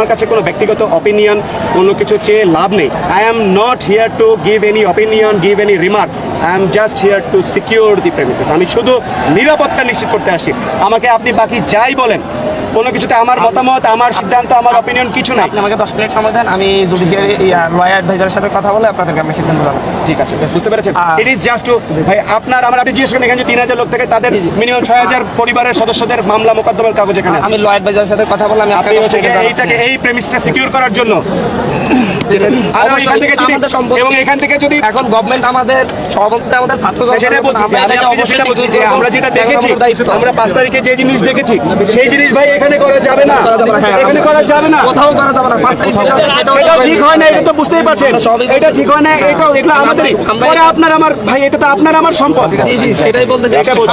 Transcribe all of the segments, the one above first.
আমার কাছে কোনো ব্যক্তিগত অপিনিয়ন কোনো কিছু চেয়ে লাভ নেই। I am not here to give any opinion give any remark I am just here to secure the premises আমি শুধু নিরাপত্তা নিশ্চিত করতে আসছি। আমাকে আপনি বাকি যাই বলেন কোনো কিছুতে আমার মতামত আমার সিদ্ধান্ত আমার অপিনিয়ন কিছু নাই। আমাকে দশ মিনিট সময় দেন আমি জুডিশিয়ারি লয়ার অ্যাডভাইজারের সাথে কথা বলে আপনাদেরকে আমি সিদ্ধান্ত জানাচ্ছি। ঠিক আছে বুঝতে পেরেছেন? ইট ইজ জাস্ট টু ভাই আপনার আমার আপনি জিজ্ঞেস করেন এখানে তিন হাজার লোক থেকে তাদের মিনিমাম ছয় হাজার পরিবারের সদস্যদের মামলা মোকদ্দমার কাগজ এখানে আমি ল অ্যাডভাইজারের সাথে কথা বলে আমি আপনাকে হচ্ছে এইটাকে এই প্রেমিসটা সিকিউর করার জন্য আর এখান থেকে যদি এবং এখান থেকে যদি এখন গভর্নমেন্ট আমাদের সভাপতি আমাদের ছাত্র সেটা বলছি যে আমরা যেটা দেখেছি আমরা পাঁচ তারিখে যে জিনিস দেখেছি সেই জিনিস ভাই এখানে করা যাবে না। এখানে করা যাবে না। কোথাও করা যাবে না পাঁচ তারিখ সেটাও সেটাও ঠিক হয় না এটা তো বুঝতেই পারছেন। এটা ঠিক হয় না এটাও এগুলো আমাদেরই পরে আপনার আমার ভাই এটা তো আপনার আমার সম্পদ। সেটাই করব।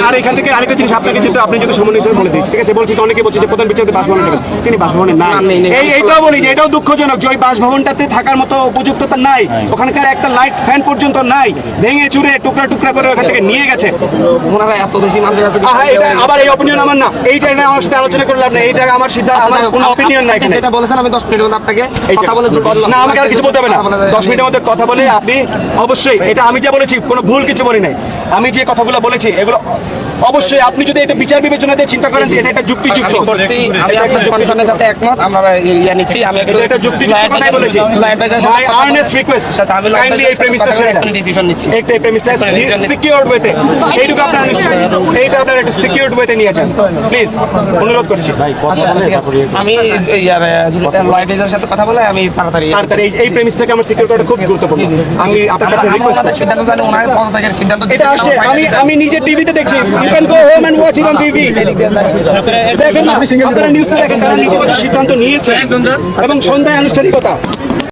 আর- এখান থেকে আরেকটা জিনিস আপনাকে আপনি যদি সমন্বয় বলে দিচ্ছি ঠিক আছে বলছি তো অনেকে বলছে যে প্রধান বিচারপতি বাসভবনে যাবেন। তিনি বাসভবনে নাই। নেই, নেই। এই এইটাও বলি যে এটাও দুঃখজনক যে ওই বাসভবনটাতে থাকার মতো উপযুক্ততা নাই। ওখানকার একটা লাইট ফ্যান পর্যন্ত নাই। ভেঙে চুরে টুকরা টুকরা করে ওখান থেকে নিয়ে গেছে। ওনারা এত বেশি মানুষের কাছে আবার এই অপিনিয়ন আমার না। এইটা নিয়ে আমার সাথে আলোচনা করে লাভ নেই এইটা আমার সিদ্ধান্ত আমার কোনো অপিনিয়ন নাই এখানে। যেটা বলেছেন আমি দশ মিনিটের মধ্যে আপনাকে কথা বলে না আমাকে আর কিছু বলতে হবে না। কথা বলে- দশ মিনিটের মধ্যে কথা বলে আপনি অবশ্যই এটা আমি যা বলেছি কোনো ভুল কিছু বলি নাই। আমি যে কথাগুলো বলেছি এগুলো অবশ্যই আপনি যদি এটা বিচার বিবেচনাতে চিন্তা করেন যে এটা একটা যুক্তিযুক্ত। আমি আপনার সাথে একমত আমরা ইয়া নিচ্ছি আমি একটা যুক্তি কথাই বলেছি। মাই আর্নেস্ট রিকোয়েস্ট আমি কাইন্ডলি এই প্রেমিসটা ছেড়ে একটা ডিসিশন নিচ্ছি। একটা এই প্রেমিসটা সিকিউরড ওয়েতে এইটুকু আপনারা নিশ্চয় এইটা আপনারা একটু সিকিউরড ওয়েতে নিয়েছেন প্লিজ অনুরোধ করছি। আচ্ছা, আচ্ছা, আছে। আমি ইয়ার লয়ার সাথে কথা বলে আমি তাড়াতাড়ি তাড়াতাড়ি এই- এই প্রেমিসটাকে আমার সিকিউর করাটা খুব গুরুত্বপূর্ণ। আমি আপনার কাছে রিকোয়েস্ট ওনাদের সিদ্ধান্ত জানি ওনার পদত্যাগের সিদ্ধান্ত এটা আসছে। আমি আমি নিজে টিভিতে দেখছি। You can go home and watch it on TV দেখেন আপনারা নিউজে দেখেন তারা নিজে সিদ্ধান্ত নিয়েছে এবং সন্ধ্যায় আনুষ্ঠানিকতা।